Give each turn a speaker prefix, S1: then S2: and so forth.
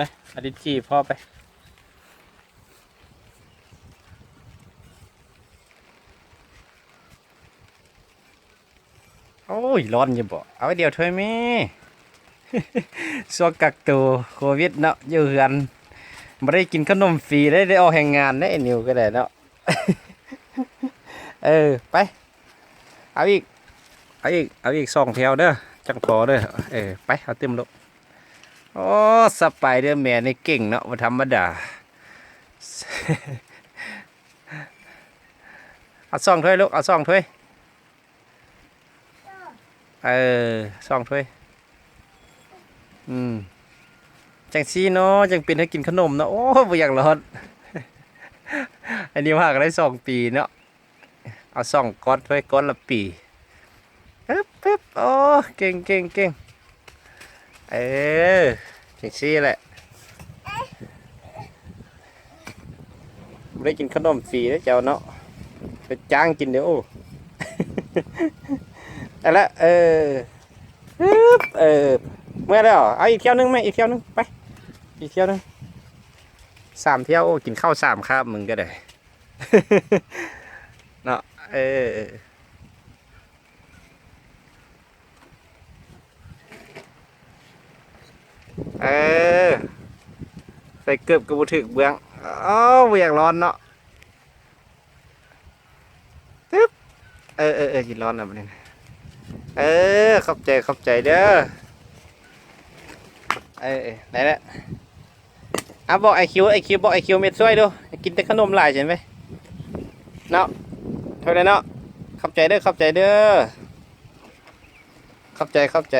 S1: นะอดิจีพ่อไป โอ้ย ร้อนอยู่บ่ เอาไว้เดียวเถอยแม่สวกักตัวโควิดเนาะอยู่เฮือนไม่ได้กินขนมฟรีได้ได้ออกแห่งงานได้ไอ้นิวก็ได้เนาะ เออ ไป เอาอีก เอาอีก เอาอีกสองแถวเด้อ จังพอเด้อ เออ ไป เอาเต็มลูก โอ้สไปเดอร์แมนนี่เก่งเนาะบ่ธรรมดาเอาสองถ้วยลูก เอาสองถ้วย เออสองถ้วย อืม จังซี่เนาะจังเป็นให้กินขนมเนาะโอ้บ่อยากรอดอันนี้ว่าก็ได้สองปีเนาะเอาสองก้อนถ้วยก้อนละปีปึ๊บปึ๊บโอ้เก่งเก่งเก่งเออ จังซี่แหละบ่ได้กินขนมฟรีแล้วเจ้าเนาะไปจ้างกินเดี๋ยวโอ้เอาละเออเออเมื่อแล้วเอาอีกเที่ยวนึงไหมอีกเที่ยวนึงไปอีกเที่ยวนึงสามเที่ยวโอ้กินข้าวสามคาบมึงก็ได้ เนาะเออ เออ ใส่เกือบกระบุถึกเบื้องอ้าวบ่อยากร้อนเนาะตึ๊บเออเออเออกินร้อนนะประเด็นเออขอบใจขอบใจเด้อเออเออไหนละอะบอกไอคิวไอคิวบอกไอคิวเม็ดช่วยดูกินแต่ขนมหลายใช่ไหมเนาะเท่านั้นเนาะขอบใจเด้อขอบใจเด้อขอบใจขอบใจ